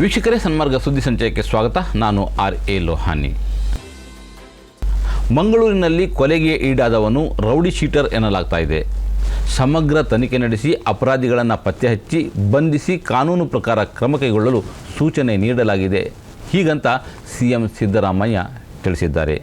ವೀಕ್ಷಕರೇ, ಸನ್ಮಾರ್ಗ ಸುದ್ದಿ ಸಂಚಯಕ್ಕೆ ಸ್ವಾಗತ. ನಾನು ಆರ್ ಎ ಲೋಹಾನಿ. ಮಂಗಳೂರಿನಲ್ಲಿ ಕೊಲೆಗೆ ಈಡಾದವನು ರೌಡಿ ಶೀಟರ್ ಎನ್ನಲಾಗ್ತಾ ಇದೆ. ಸಮಗ್ರ ತನಿಖೆ ನಡೆಸಿ ಅಪರಾಧಿಗಳನ್ನು ಪತ್ತೆ ಹಚ್ಚಿ ಬಂಧಿಸಿ ಕಾನೂನು ಪ್ರಕಾರ ಕ್ರಮ ಕೈಗೊಳ್ಳಲು ಸೂಚನೆ ನೀಡಲಾಗಿದೆ. ಹೀಗಂತ ಸಿ ಎಂ ಸಿದ್ದರಾಮಯ್ಯ ತಿಳಿಸಿದ್ದಾರೆ.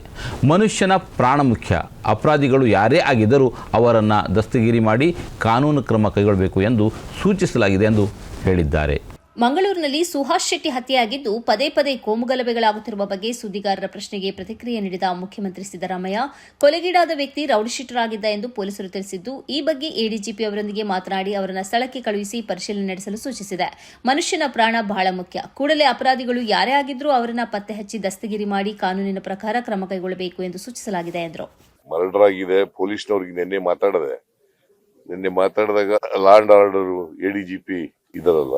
ಮನುಷ್ಯನ ಪ್ರಾಣ ಮುಖ್ಯ. ಅಪರಾಧಿಗಳು ಯಾರೇ ಆಗಿದ್ದರೂ ಅವರನ್ನು ದಸ್ತಗಿರಿ ಮಾಡಿ ಕಾನೂನು ಕ್ರಮ ಕೈಗೊಳ್ಳಬೇಕು ಎಂದು ಸೂಚಿಸಲಾಗಿದೆ ಎಂದು ಹೇಳಿದ್ದಾರೆ. ಮಂಗಳೂರಿನಲ್ಲಿ ಸುಹಾಸ್ ಶೆಟ್ಟಿ ಹತ್ಯೆಯಾಗಿದ್ದು ಪದೇ ಪದೇ ಕೋಮುಗಲಭೆಗಳಾಗುತ್ತಿರುವ ಬಗ್ಗೆ ಸುದ್ದಿಗಾರರ ಪ್ರಶ್ನೆಗೆ ಪ್ರತಿಕ್ರಿಯೆ ನೀಡಿದ ಮುಖ್ಯಮಂತ್ರಿ ಸಿದ್ದರಾಮಯ್ಯ, ಕೊಲೆಗೀಡಾದ ವ್ಯಕ್ತಿ ರೌಡಿಶೀಟರ್ ಆಗಿದ್ದ ಎಂದು ಪೊಲೀಸರು ತಿಳಿಸಿದ್ದು, ಈ ಬಗ್ಗೆ ಎಡಿಜಿಪಿ ಅವರೊಂದಿಗೆ ಮಾತನಾಡಿ ಅವರನ್ನು ಸ್ಥಳಕ್ಕೆ ಕಳುಹಿಸಿ ಪರಿಶೀಲನೆ ನಡೆಸಲು ಸೂಚಿಸಿದೆ. ಮನುಷ್ಯನ ಪ್ರಾಣ ಬಹಳ ಮುಖ್ಯ. ಕೂಡಲೇ ಅಪರಾಧಿಗಳು ಯಾರೇ ಆಗಿದ್ರೂ ಅವರನ್ನ ಪತ್ತೆ ಹಚ್ಚಿ ದಸ್ತಗಿರಿ ಮಾಡಿ ಕಾನೂನಿನ ಪ್ರಕಾರ ಕ್ರಮ ಕೈಗೊಳ್ಳಬೇಕು ಎಂದು ಸೂಚಿಸಲಾಗಿದೆ ಎಂದರು. ಮಾತಾಡಿದಾಗ ಲಾ ಅಂಡ್ ಆರ್ಡರ್ ಎಡಿಜಿಪಿ ಇದಾರಲ್ಲ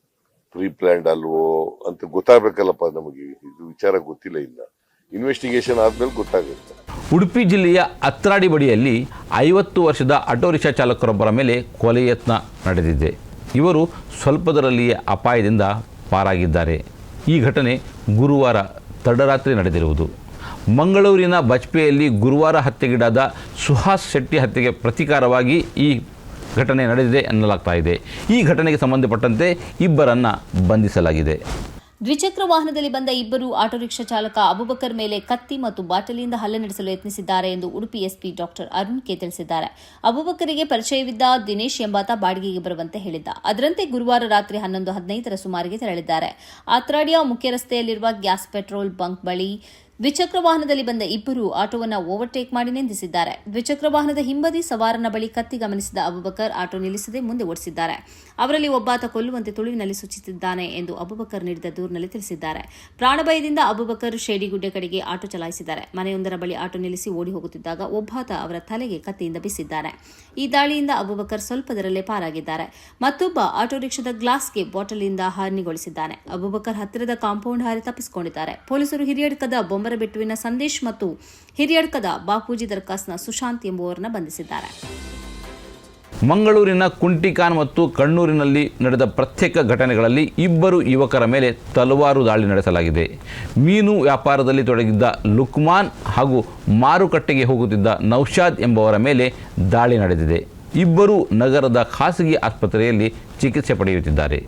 ಪ್ರೀ ಪ್ಲ್ಯಾಂಡ್ ಅಲ್ವೋ ಅಂತ ಗೊತ್ತಾಗಬೇಕಲ್ಲಪ್ಪ ನಮಗೆ. ಇದು ವಿಚಾರ ಗೊತ್ತಿಲ್ಲ ಇಲ್ಲ ಇನ್ವೆಸ್ಟಿಗೇಷನ್ ಆದ್ಮೇಲೆ ಗೊತ್ತಾಗುತ್ತೆ. ಉಡುಪಿ ಜಿಲ್ಲೆಯ ಅತ್ರಾಡಿ ಬಡಿಯಲ್ಲಿ ಐವತ್ತು ವರ್ಷದ ಆಟೋ ರಿಕ್ಷಾ ಚಾಲಕರೊಬ್ಬರ ಮೇಲೆ ಕೊಲೆ ಯತ್ನ ನಡೆದಿದೆ. ಇವರು ಸ್ವಲ್ಪದರಲ್ಲಿಯೇ ಅಪಾಯದಿಂದ ಪಾರಾಗಿದ್ದಾರೆ. ಈ ಘಟನೆ ಗುರುವಾರ ತಡರಾತ್ರಿ ನಡೆದಿರುವುದು. ಮಂಗಳೂರಿನ ಬಜ್ಪೆಯಲ್ಲಿ ಗುರುವಾರ ಹತ್ಯೆಗೀಡಾದ ಸುಹಾಸ್ ಶೆಟ್ಟಿ ಹತ್ಯೆಗೆ ಪ್ರತೀಕಾರವಾಗಿ ಈ ಘಟನೆ ನಡೆದಿದೆ ಎನ್ನಲಾಗ್ತಾ ಇದೆ. ಈ ಘಟನೆಗೆ ಸಂಬಂಧಪಟ್ಟಂತೆ ಇಬ್ಬರನ್ನ ಬಂಧಿಸಲಾಗಿದೆ. ದ್ವಿಚಕ್ರ ವಾಹನದಲ್ಲಿ ಬಂದ ಇಬ್ಬರು ಆಟೋ ರಿಕ್ಷಾ ಚಾಲಕ ಅಬುಬಕರ್ ಮೇಲೆ ಕತ್ತಿ ಮತ್ತು ಬಾಟಲಿಯಿಂದ ಹಲ್ಲೆ ನಡೆಸಲು ಯತ್ನಿಸಿದ್ದಾರೆ ಎಂದು Udupi SP doctor Arun K ತಿಳಿಸಿದ್ದಾರೆ. ಅಬುಬಕರಿಗೆ ಪರಿಚಯವಿದ್ದ ದಿನೇಶ್ ಎಂಬಾತ ಬಾಡಿಗೆಗೆ ಬರುವಂತೆ ಹೇಳಿದ್ದ. ಅದರಂತೆ ಗುರುವಾರ ರಾತ್ರಿ ಹನ್ನೊಂದು ಹದಿನೈದರ ಸುಮಾರಿಗೆ ತೆರಳಿದ್ದಾರೆ. ಆತ್ರಾಡಿಯ ಮುಖ್ಯ ರಸ್ತೆಯಲ್ಲಿರುವ ಗ್ಯಾಸ್ ಪೆಟ್ರೋಲ್ ಬಂಕ್ ಬಳಿ ದ್ವಿಚಕ್ರ ವಾಹನದಲ್ಲಿ ಬಂದ ಇಬ್ಬರು ಆಟೋವನ್ನು ಓವರ್ಟೇಕ್ ಮಾಡಿ ನಿಂದಿಸಿದ್ದಾರೆ. ದ್ವಿಚಕ್ರ ವಾಹನದ ಹಿಂಬದಿ ಸವಾರನ ಬಳಿ ಕತ್ತಿ ಗಮನಿಸಿದ ಅಬುಬಕರ್ ಆಟೋ ನಿಲ್ಲಿಸದೆ ಮುಂದೆ ಓಡಿಸಿದ್ದಾರೆ. ಅವರಲ್ಲಿ ಒಬ್ಬಾತ ಕೊಲ್ಲುವಂತೆ ತುಳುವಿನಲ್ಲಿ ಸೂಚಿಸಿದ್ದಾನೆ ಎಂದು ಅಬುಬಕರ್ ನೀಡಿದ ದೂರಿನಲ್ಲಿ ತಿಳಿಸಿದ್ದಾರೆ. ಪ್ರಾಣಭಯದಿಂದ ಅಬುಬಕರ್ ಶೇಡಿಗುಡ್ಡೆ ಕಡೆಗೆ ಆಟೋ ಚಲಾಯಿಸಿದ್ದಾರೆ. ಮನೆಯೊಂದರ ಬಳಿ ಆಟೋ ನಿಲ್ಲಿಸಿ ಓಡಿ ಹೋಗುತ್ತಿದ್ದಾಗ ಒಬ್ಬಾತ ಅವರ ತಲೆಗೆ ಕತ್ತಿಯಿಂದ ಬಿಸಿದ್ದಾರೆ ಈ ದಾಳಿಯಿಂದ ಅಬುಬಕರ್ ಸ್ವಲ್ಪದರಲ್ಲೇ ಪಾರಾಗಿದ್ದಾರೆ. ಮತ್ತೊಬ್ಬ ಆಟೋ ರಿಕ್ಷಾದ ಗ್ಲಾಸ್ಗೆ ಬಾಟಲಿಂದ ಹಾನಿಗೊಳಿಸಿದ್ದಾನೆ. ಅಬುಬಕರ್ ಹತ್ತಿರದ ಕಾಂಪೌಂಡ್ ಹಾರಿ ತಪ್ಪಿಸಿಕೊಂಡಿದ್ದಾರೆ. ಪೊಲೀಸರು ಹಿರಿಯಡ್ಕದ ಬೊಂಬರಬೆಟ್ಟುವಿನ ಸಂದೇಶ್ ಮತ್ತು ಹಿರಿಯಡ್ಕದ ಬಾಪೂಜಿ ದರ್ಕಾಸ್ನ ಸುಶಾಂತ್ ಎಂಬುವರನ್ನ ಬಂಧಿಸಿದ್ದಾರೆ. ಮಂಗಳೂರಿನ ಕುಂಟಿಕಾನ್ ಮತ್ತು ಕಣ್ಣೂರಿನಲ್ಲಿ ನಡೆದ ಪ್ರತ್ಯೇಕ ಘಟನೆಗಳಲ್ಲಿ ಇಬ್ಬರು ಯುವಕರ ಮೇಲೆ ತಲವಾರು ದಾಳಿ ನಡೆಸಲಾಗಿದೆ. ಮೀನು ವ್ಯಾಪಾರದಲ್ಲಿ ತೊಡಗಿದ್ದ ಲುಕ್ಮಾನ್ ಹಾಗೂ ಮಾರುಕಟ್ಟೆಗೆ ಹೋಗುತ್ತಿದ್ದ ನೌಶಾದ್ ಎಂಬವರ ಮೇಲೆ ದಾಳಿ ನಡೆದಿದೆ. ಇಬ್ಬರು ನಗರದ ಖಾಸಗಿ ಆಸ್ಪತ್ರೆಯಲ್ಲಿ ಚಿಕಿತ್ಸೆ ಪಡೆಯುತ್ತಿದ್ದಾರೆ.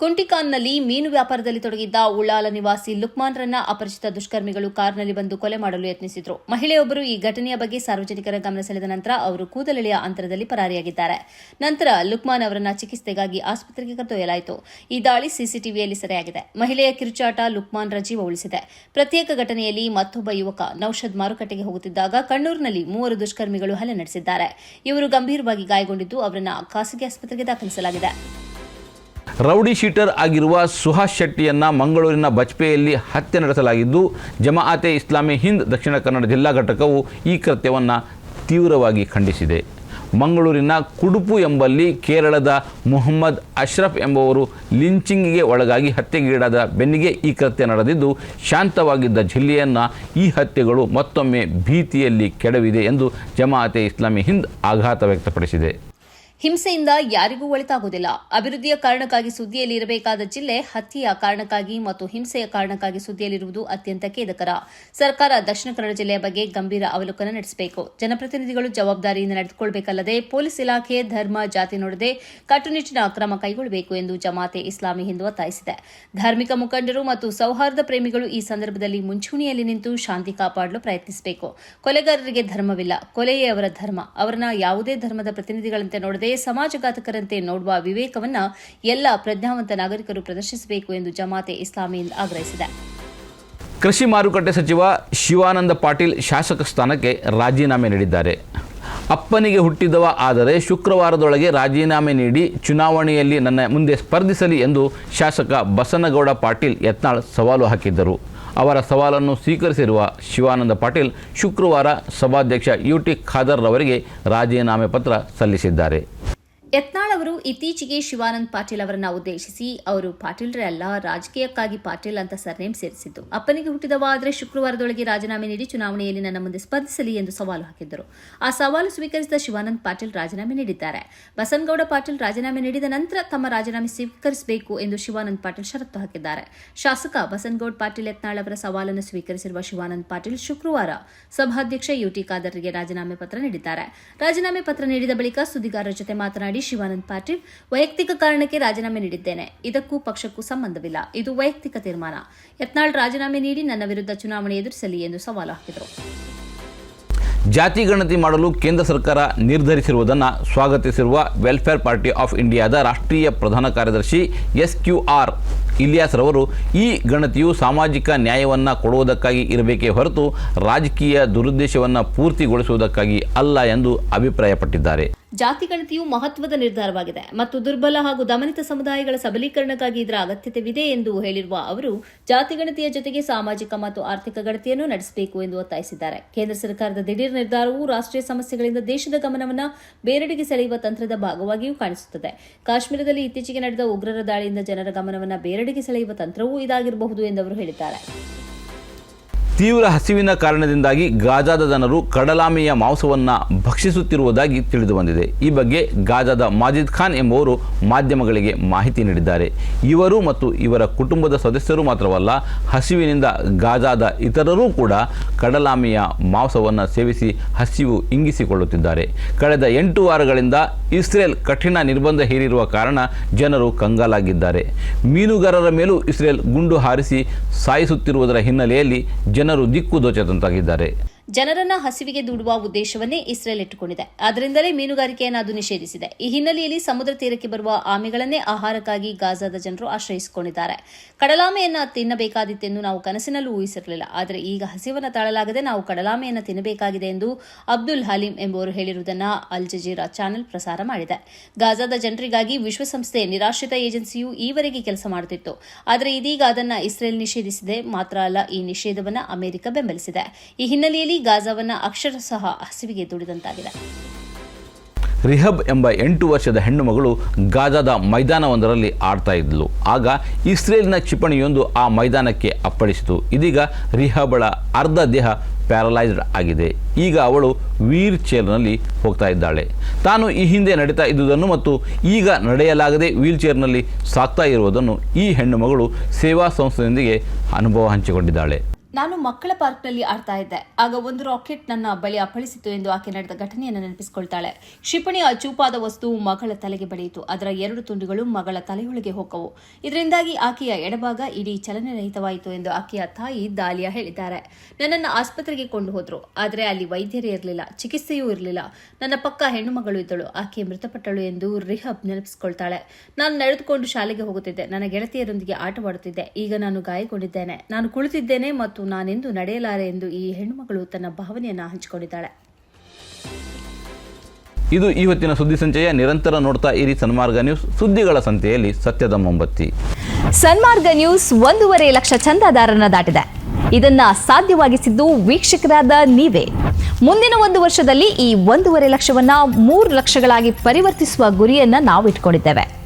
ಕುಂಟಿಕಾನ್ನಲ್ಲಿ ಮೀನು ವ್ಯಾಪಾರದಲ್ಲಿ ತೊಡಗಿದ್ದ ಉಳ್ಳಾಲ ನಿವಾಸಿ ಲುಕ್ಮಾನ್ರನ್ನ ಅಪರಿಚಿತ ದುಷ್ಕರ್ಮಿಗಳು ಕಾರ್ನಲ್ಲಿ ಬಂದು ಕೊಲೆ ಮಾಡಲು ಯತ್ನಿಸಿದ್ರು. ಮಹಿಳೆಯೊಬ್ಬರು ಈ ಘಟನೆಯ ಬಗ್ಗೆ ಸಾರ್ವಜನಿಕರ ಗಮನ ಸೆಳೆದ ನಂತರ ಅವರು ಕೂದಲೆಳೆಯ ಅಂತರದಲ್ಲಿ ಪರಾರಿಯಾಗಿದ್ದಾರೆ. ನಂತರ ಲುಕ್ಮಾನ್ ಅವರನ್ನ ಚಿಕಿತ್ಸೆಗಾಗಿ ಆಸ್ಪತ್ರೆಗೆ ಕರೆದೊಯ್ಯಲಾಯಿತು. ಈ ದಾಳಿ ಸಿಸಿಟಿವಿಯಲ್ಲಿ ಸೆರೆಯಾಗಿದೆ. ಮಹಿಳೆಯ ಕಿರುಚಾಟ ಲುಕ್ಮಾನ್ರ ಜೀವ ಉಳಿಸಿದೆ. ಪ್ರತ್ಯೇಕ ಘಟನೆಯಲ್ಲಿ ಮತ್ತೊಬ್ಬ ಯುವಕ ನೌಷದ್ ಮಾರುಕಟ್ಟೆಗೆ ಹೋಗುತ್ತಿದ್ದಾಗ ಕಣ್ಣೂರಿನಲ್ಲಿ ಮೂವರು ದುಷ್ಕರ್ಮಿಗಳು ಹಲ್ಲೆ ನಡೆಸಿದ್ದಾರೆ. ಇವರು ಗಂಭೀರವಾಗಿ ಗಾಯಗೊಂಡಿದ್ದು ಅವರನ್ನ ಖಾಸಗಿ ಆಸ್ಪತ್ರೆಗೆ ದಾಖಲಿಸಲಾಗಿದೆ. ರೌಡಿ ಶೀಟರ್ ಆಗಿರುವ ಸುಹಾಸ್ ಶೆಟ್ಟಿಯನ್ನು ಮಂಗಳೂರಿನ ಬಜ್ಪೆಯಲ್ಲಿ ಹತ್ಯೆ ನಡೆಸಲಾಗಿದ್ದು, ಜಮಾಅತೆ ಇಸ್ಲಾಮಿ ಹಿಂದ್ ದಕ್ಷಿಣ ಕನ್ನಡ ಜಿಲ್ಲಾ ಘಟಕವು ಈ ಕೃತ್ಯವನ್ನು ತೀವ್ರವಾಗಿ ಖಂಡಿಸಿದೆ. ಮಂಗಳೂರಿನ ಕುಡುಪು ಎಂಬಲ್ಲಿ ಕೇರಳದ ಮುಹಮ್ಮದ್ ಅಶ್ರಫ್ ಎಂಬುವರು ಲಿಂಚಿಂಗ್ಗೆ ಒಳಗಾಗಿ ಹತ್ಯೆಗೀಡಾದ ಬೆನ್ನಿಗೆ ಈ ಕೃತ್ಯ ನಡೆದಿದ್ದು, ಶಾಂತವಾಗಿದ್ದ ಜಿಲ್ಲೆಯನ್ನು ಈ ಹತ್ಯೆಗಳು ಮತ್ತೊಮ್ಮೆ ಭೀತಿಯಲ್ಲಿ ಕೆಡವಿದೆ ಎಂದು ಜಮಾಅತೆ ಇಸ್ಲಾಮಿ ಹಿಂದ್ ಆಘಾತ ವ್ಯಕ್ತಪಡಿಸಿದೆ. ಹಿಂಸೆಯಿಂದ ಯಾರಿಗೂ ಒಳಿತಾಗುವುದಿಲ್ಲ. ಅಭಿವೃದ್ಧಿಯ ಕಾರಣಕ್ಕಾಗಿ ಸುದ್ದಿಯಲ್ಲಿ ಇರಬೇಕಾದ ಜಿಲ್ಲೆ ಹತ್ಯೆಯ ಕಾರಣಕ್ಕಾಗಿ ಮತ್ತು ಹಿಂಸೆಯ ಕಾರಣಕ್ಕಾಗಿ ಸುದ್ದಿಯಲ್ಲಿರುವುದು ಅತ್ಯಂತ ಖೇದಕರ. ಸರ್ಕಾರ ದಕ್ಷಿಣ ಕನ್ನಡ ಜಿಲ್ಲೆಯ ಬಗ್ಗೆ ಗಂಭೀರ ಅವಲೋಕನ ನಡೆಸಬೇಕು. ಜನಪ್ರತಿನಿಧಿಗಳು ಜವಾಬ್ದಾರಿಯಿಂದ ನಡೆದುಕೊಳ್ಳಬೇಕಲ್ಲದೆ ಪೊಲೀಸ್ ಇಲಾಖೆ ಧರ್ಮ, ಜಾತಿ ನೋಡದೆ ಕಟ್ಟುನಿಟ್ಟಿನ ಕ್ರಮ ಕೈಗೊಳ್ಳಬೇಕು ಎಂದು ಜಮಾತೆ ಇಸ್ಲಾಮಿ ಹಿಂದು ಒತ್ತಾಯಿಸಿದೆ. ಧಾರ್ಮಿಕ ಮುಖಂಡರು ಮತ್ತು ಸೌಹಾರ್ದ ಪ್ರೇಮಿಗಳು ಈ ಸಂದರ್ಭದಲ್ಲಿ ಮುಂಚೂಣಿಯಲ್ಲಿ ನಿಂತು ಶಾಂತಿ ಕಾಪಾಡಲು ಪ್ರಯತ್ನಿಸಬೇಕು. ಕೊಲೆಗಾರರಿಗೆ ಧರ್ಮವಿಲ್ಲ. ಕೊಲೆಯೇ ಅವರ ಧರ್ಮ. ಅವರನ್ನ ಯಾವುದೇ ಧರ್ಮದ ಪ್ರತಿನಿಧಿಗಳಂತೆ ನೋಡದೆ ಸಮಾಜಘಾತಕರಂತೆ ನೋಡುವ ವಿವೇಕವನ್ನು ಎಲ್ಲ ಪ್ರಜ್ಞಾವಂತ ನಾಗರಿಕರು ಪ್ರದರ್ಶಿಸಬೇಕು ಎಂದು ಜಮಾತೆ ಇಸ್ಲಾಮಿ ಆಗ್ರಹಿಸಿದೆ. ಕೃಷಿ ಮಾರುಕಟ್ಟೆ ಸಚಿವ ಶಿವಾನಂದ ಪಾಟೀಲ್ ಶಾಸಕ ಸ್ಥಾನಕ್ಕೆ ರಾಜೀನಾಮೆ ನೀಡಿದ್ದಾರೆ. ಅಪ್ಪನಿಗೆ ಹುಟ್ಟಿದವ ಆದರೆ ಶುಕ್ರವಾರದೊಳಗೆ ರಾಜೀನಾಮೆ ನೀಡಿ ಚುನಾವಣೆಯಲ್ಲಿ ನನ್ನ ಮುಂದೆ ಸ್ಪರ್ಧಿಸಲಿ ಎಂದು ಶಾಸಕ ಬಸನಗೌಡ ಪಾಟೀಲ್ ಯತ್ನಾಳ್ ಸವಾಲು ಹಾಕಿದ್ದರು. ಅವರ ಸವಾಲನ್ನು ಸ್ವೀಕರಿಸಿರುವ ಶಿವಾನಂದ ಪಾಟೀಲ್ ಶುಕ್ರವಾರ ಸಭಾಧ್ಯಕ್ಷ ಯು ಟಿ ಖಾದರ್ ರವರಿಗೆ ರಾಜೀನಾಮೆ ಪತ್ರ ಸಲ್ಲಿಸಿದ್ದಾರೆ. ಯತ್ನಾಳ್ ಅವರು ಇತ್ತೀಚೆಗೆ ಶಿವಾನಂದ್ ಪಾಟೀಲ್ ಅವರನ್ನ ಉದ್ದೇಶಿಸಿ, ಅವರು ಪಾಟೀಲ್ರೇ ಅಲ್ಲ, ರಾಜಕೀಯಕ್ಕಾಗಿ ಪಾಟೀಲ್ ಅಂತ ಸರ್ನೇಮ್ ಸೇರಿಸಿದ್ದು. ಅಪ್ಪನಿಗೆ ಹುಟ್ಟಿದವ ಆದರೆ ಶುಕ್ರವಾರದೊಳಗೆ ರಾಜೀನಾಮೆ ನೀಡಿ ಚುನಾವಣೆಯಲ್ಲಿ ನನ್ನ ಮುಂದೆ ಸ್ಪರ್ಧಿಸಲಿ ಎಂದು ಸವಾಲು ಹಾಕಿದ್ದರು. ಆ ಸವಾಲು ಸ್ವೀಕರಿಸಿದ ಶಿವಾನಂದ್ ಪಾಟೀಲ್ ರಾಜೀನಾಮೆ ನೀಡಿದ್ದಾರೆ. ಬಸನಗೌಡ ಪಾಟೀಲ್ ರಾಜೀನಾಮೆ ನೀಡಿದ ನಂತರ ತಮ್ಮ ರಾಜೀನಾಮೆ ಸ್ವೀಕರಿಸಬೇಕು ಎಂದು ಶಿವಾನಂದ್ ಪಾಟೀಲ್ ಷರತ್ತು ಹಾಕಿದ್ದಾರೆ. ಶಾಸಕ ಬಸನಗೌಡ ಪಾಟೀಲ್ ಯತ್ನಾಳ್ ಅವರ ಸವಾಲನ್ನು ಸ್ವೀಕರಿಸಿರುವ ಶಿವಾನಂದ್ ಪಾಟೀಲ್ ಶುಕ್ರವಾರ ಸಭಾಧ್ಯಕ್ಷ ಯುಟಿ ಖಾದರ್ಗೆ ರಾಜೀನಾಮೆ ಪತ್ರ ನೀಡಿದ್ದಾರೆ. ರಾಜೀನಾಮೆ ಪತ್ರ ನೀಡಿದ ಬಳಿಕ ಸುದ್ದಿಗಾರರ ಜೊತೆ ಮಾತನಾಡಿ ಶಿವಾನಂದ್ ಪಾಟೀಲ್ ವೈಯಕ್ತಿಕ ಕಾರಣಕ್ಕೆ ರಾಜೀನಾಮೆ ನೀಡಿದ್ದೇನೆ. ಇದಕ್ಕೂ ಪಕ್ಷಕ್ಕೂ ಸಂಬಂಧವಿಲ್ಲ. ಇದು ವೈಯಕ್ತಿಕ ತೀರ್ಮಾನ. ಯತ್ನಾಳ್ ರಾಜೀನಾಮೆ ನೀಡಿ ನನ್ನ ವಿರುದ್ಧ ಚುನಾವಣೆ ಎದುರಿಸಲಿ ಎಂದು ಸವಾಲು ಹಾಕಿದರು. ಜಾತಿ ಗಣತಿ ಮಾಡಲು ಕೇಂದ್ರ ಸರ್ಕಾರ ನಿರ್ಧರಿಸಿರುವುದನ್ನು ಸ್ವಾಗತಿಸಿರುವ ವೆಲ್ಫೇರ್ ಪಾರ್ಟಿ ಆಫ್ ಇಂಡಿಯಾದ ರಾಷ್ಟ್ರೀಯ ಪ್ರಧಾನ ಕಾರ್ಯದರ್ಶಿ ಎಸ್ ಕ್ಯೂ ಆರ್ ಇಲಿಯಾಸ್ ರವರು ಈ ಗಣತಿಯು ಸಾಮಾಜಿಕ ನ್ಯಾಯವನ್ನು ಕೊಡುವುದಕ್ಕಾಗಿ ಇರಬೇಕೇ ಹೊರತು ರಾಜಕೀಯ ದುರುದ್ದೇಶವನ್ನು ಪೂರ್ತಿಗೊಳಿಸುವುದಕ್ಕಾಗಿ ಅಲ್ಲ ಎಂದು ಅಭಿಪ್ರಾಯಪಟ್ಟಿದ್ದಾರೆ. ಜಾತಿ ಗಣತಿಯು ಮಹತ್ವದ ನಿರ್ಧಾರವಾಗಿದೆ ಮತ್ತು ದುರ್ಬಲ ಹಾಗೂ ದಮನಿತ ಸಮುದಾಯಗಳ ಸಬಲೀಕರಣಕ್ಕಾಗಿ ಇದರ ಅಗತ್ಯತೆವಿದೆ ಎಂದು ಹೇಳಿರುವ ಅವರು, ಜಾತಿ ಗಣತಿಯ ಜೊತೆಗೆ ಸಾಮಾಜಿಕ ಮತ್ತು ಆರ್ಥಿಕ ಗಣತಿಯನ್ನು ನಡೆಸಬೇಕು ಎಂದು ಒತ್ತಾಯಿಸಿದ್ದಾರೆ. ಕೇಂದ್ರ ಸರ್ಕಾರದ ದಿಢೀರ್ ನಿರ್ಧಾರವು ರಾಷ್ಟ್ರೀಯ ಸಮಸ್ಯೆಗಳಿಂದ ದೇಶದ ಗಮನವನ್ನು ಬೇರೆಡೆಗೆ ಸೆಳೆಯುವ ತಂತ್ರದ ಭಾಗವಾಗಿಯೂ ಕಾಣಿಸುತ್ತದೆ. ಕಾಶ್ಮೀರದಲ್ಲಿ ಇತ್ತೀಚೆಗೆ ನಡೆದ ಉಗ್ರರ ದಾಳಿಯಿಂದ ಜನರ ಗಮನವನ್ನು ಬೇರೆಡೆಗೆ ಸೆಳೆಯುವ ತಂತ್ರವೂ ಇದಾಗಿರಬಹುದು ಎಂದು ಅವರು ಹೇಳಿದ್ದಾರೆ. ತೀವ್ರ ಹಸಿವಿನ ಕಾರಣದಿಂದಾಗಿ ಗಾಜಾದ ಜನರು ಕಡಲಾಮೆಯ ಮಾಂಸವನ್ನು ಭಕ್ಷಿಸುತ್ತಿರುವುದಾಗಿ ತಿಳಿದು ಬಂದಿದೆ. ಈ ಬಗ್ಗೆ ಗಾಜಾದ ಮಾಜಿದ್ ಖಾನ್ ಎಂಬುವರು ಮಾಧ್ಯಮಗಳಿಗೆ ಮಾಹಿತಿ ನೀಡಿದ್ದಾರೆ. ಇವರು ಮತ್ತು ಇವರ ಕುಟುಂಬದ ಸದಸ್ಯರು ಮಾತ್ರವಲ್ಲ, ಹಸಿವಿನಿಂದ ಗಾಜಾದ ಇತರರೂ ಕೂಡ ಕಡಲಾಮೆಯ ಮಾಂಸವನ್ನು ಸೇವಿಸಿ ಹಸಿವು ಇಂಗಿಸಿಕೊಳ್ಳುತ್ತಿದ್ದಾರೆ. ಕಳೆದ ಎಂಟು ವಾರಗಳಿಂದ ಇಸ್ರೇಲ್ ಕಠಿಣ ನಿರ್ಬಂಧ ಹೇರಿರುವ ಕಾರಣ ಜನರು ಕಂಗಾಲಾಗಿದ್ದಾರೆ. ಮೀನುಗಾರರ ಮೇಲೂ ಇಸ್ರೇಲ್ ಗುಂಡು ಹಾರಿಸಿ ಸಾಯಿಸುತ್ತಿರುವುದರ ಹಿನ್ನೆಲೆಯಲ್ಲಿ ಜನರು ದಿಕ್ಕು ದೋಚದಂತಾಗಿದ್ದಾರೆ. ಜನರನ್ನ ಹಸಿವಿಗೆ ದೂಡುವ ಉದ್ದೇಶವನ್ನೇ ಇಸ್ರೇಲ್ ಇಟ್ಟುಕೊಂಡಿದೆ. ಅದರಿಂದಲೇ ಮೀನುಗಾರಿಕೆಯನ್ನು ಅದು ನಿಷೇಧಿಸಿದೆ. ಈ ಹಿನ್ನೆಲೆಯಲ್ಲಿ ಸಮುದ್ರ ತೀರಕ್ಕೆ ಬರುವ ಆಮೆಗಳನ್ನೇ ಆಹಾರಕ್ಕಾಗಿ ಗಾಜಾದ ಜನರು ಆಶ್ರಯಿಸಿಕೊಂಡಿದ್ದಾರೆ. ಕಡಲಾಮೆಯನ್ನ ತಿನ್ನಬೇಕಾದಿತ್ತೆಂದು ನಾವು ಕನಸಿನಲ್ಲೂ ಊಹಿಸಿರಲಿಲ್ಲ. ಆದರೆ ಈಗ ಹಸಿವನ್ನು ತಾಳಲಾಗದೆ ನಾವು ಕಡಲಾಮೆಯನ್ನು ತಿನ್ನಬೇಕಾಗಿದೆ ಎಂದು ಅಬ್ದುಲ್ ಹಲೀಂ ಎಂಬುವರು ಹೇಳಿರುವುದನ್ನು ಅಲ್ ಜಜೀರಾ ಚಾನೆಲ್ ಪ್ರಸಾರ ಮಾಡಿದೆ. ಗಾಜಾದ ಜನರಿಗಾಗಿ ವಿಶ್ವಸಂಸ್ಥೆ, ನಿರಾಶ್ರಿತ ಏಜೆನ್ಸಿಯು ಈವರೆಗೆ ಕೆಲಸ ಮಾಡುತ್ತಿತ್ತು. ಆದರೆ ಇದೀಗ ಅದನ್ನು ಇಸ್ರೇಲ್ ನಿಷೇಧಿಸಿದೆ. ಮಾತ್ರ ಅಲ್ಲ, ಈ ನಿಷೇಧವನ್ನು ಅಮೆರಿಕ ಬೆಂಬಲಿಸಿದೆ. ಈ ಹಿನ್ನೆಲೆಯಲ್ಲಿ ಗಾಜಾವನ್ನ ಅಕ್ಷರಶಃ ಹಸಿವಿಗೆ ದುಡಿದಂತಾಗಿದೆ ರಿಹಬ್ ಎಂಬ ಎಂಟು ವರ್ಷದ ಹೆಣ್ಣು ಮಗಳು ಗಾಜಾದ ಮೈದಾನವೊಂದರಲ್ಲಿ ಆಡ್ತಾ ಇದ್ಲು. ಆಗ ಇಸ್ರೇಲಿನ ಕ್ಷಿಪಣಿಯೊಂದು ಆ ಮೈದಾನಕ್ಕೆ ಅಪ್ಪಳಿಸಿತು. ಇದೀಗ ರಿಹಬಳ ಅರ್ಧ ದೇಹ ಪ್ಯಾರಲೈಸ್ಡ್ ಆಗಿದೆ. ಈಗ ಅವಳು ವೀಲ್ ಚೇರ್ನಲ್ಲಿ ಹೋಗ್ತಾ ಇದ್ದಾಳೆ. ತಾನು ಈ ಹಿಂದೆ ನಡೀತಾ ಇದ್ದುದನ್ನು ಮತ್ತು ಈಗ ನಡೆಯಲಾಗದೆ ವೀಲ್ ಚೇರ್ನಲ್ಲಿ ಸಾಕ್ತಾ ಇರುವುದನ್ನು ಈ ಹೆಣ್ಣು ಮಗಳು ಸೇವಾ ಸಂಸ್ಥೆಯೊಂದಿಗೆ ಅನುಭವ ಹಂಚಿಕೊಂಡಿದ್ದಾಳೆ. ನಾನು ಮಕ್ಕಳ ಪಾರ್ಕ್ನಲ್ಲಿ ಆಡ್ತಾ ಇದ್ದೆ. ಆಗ ಒಂದು ರಾಕೆಟ್ ನನ್ನ ಬಳಿ ಅಪ್ಪಳಿಸಿತು ಎಂದು ಆಕೆ ನಡೆದ ಘಟನೆಯನ್ನು ನೆನಪಿಸಿಕೊಳ್ತಾಳೆ. ಕ್ಷಿಪಣಿಯ ಚೂಪಾದ ವಸ್ತು ಮಗಳ ತಲೆಗೆ ಬಡಿಯಿತು. ಅದರ ಎರಡು ತುಂಡುಗಳು ಮಗಳ ತಲೆಯೊಳಗೆ ಹೋಗವು ಇದರಿಂದಾಗಿ ಆಕೆಯ ಎಡಭಾಗ ಇಡೀ ಚಲನರಹಿತವಾಯಿತು ಎಂದು ಆಕೆಯ ತಾಯಿ ದಾಲಿಯಾ ಹೇಳಿದ್ದಾರೆ. ನನ್ನನ್ನು ಆಸ್ಪತ್ರೆಗೆ ಕೊಂಡು ಹೋದ್ರು. ಆದರೆ ಅಲ್ಲಿ ವೈದ್ಯರೇ ಇರಲಿಲ್ಲ, ಚಿಕಿತ್ಸೆಯೂ ಇರಲಿಲ್ಲ. ನನ್ನ ಪಕ್ಕ ಹೆಣ್ಣು ಮಗಳು ಇದ್ದಳು. ಆಕೆ ಮೃತಪಟ್ಟಳು ಎಂದು ರಿಹಬ್ ನೆನಪಿಸಿಕೊಳ್ತಾಳೆ. ನಾನು ನಡೆದುಕೊಂಡು ಶಾಲೆಗೆ ಹೋಗುತ್ತಿದ್ದೆ. ನನ್ನ ಗೆಳತಿಯರೊಂದಿಗೆ ಆಟವಾಡುತ್ತಿದ್ದೆ. ಈಗ ನಾನು ಗಾಯಗೊಂಡಿದ್ದೇನೆ. ನಾನು ಕುಳಿತಿದ್ದೇನೆ ಮತ್ತು ನಾನೆಂದು ನಡೆಯಲಾರೆ ಎಂದು ಈ ಹೆಣ್ಣುಮಗಳು ತನ್ನ ಭಾವನೆಯನ್ನು ಹಂಚಿಕೊಂಡಿದ್ದಾಳೆ. ಇದು ಇವತ್ತಿನ ಸುದ್ದಿ ಸಂಚಯ. ನಿರಂತರ ನೋಡ್ತಾ ಇರಿ ಸನ್ಮಾರ್ಗ ನ್ಯೂಸ್. ಸುದ್ದಿಗಳ ಸಂತೆಯಲ್ಲಿ ಸತ್ಯದ ಮೊಂಬತ್ತಿ. ಸನ್ಮಾರ್ಗ ನ್ಯೂಸ್ ಒಂದೂವರೆ ಲಕ್ಷ ಚಂದಾದಾರನ ದಾಟಿದೆ. ಇದನ್ನ ಸಾಧ್ಯವಾಗಿಸಿದ್ದು ವೀಕ್ಷಕರಾದ ನೀವೇ. ಮುಂದಿನ ಒಂದು ವರ್ಷದಲ್ಲಿ ಈ ಒಂದೂವರೆ ಲಕ್ಷವನ್ನ ಮೂರು ಲಕ್ಷಗಳಾಗಿ ಪರಿವರ್ತಿಸುವ ಗುರಿಯನ್ನ ನಾವು ಇಟ್ಕೊಂಡಿದ್ದೇವೆ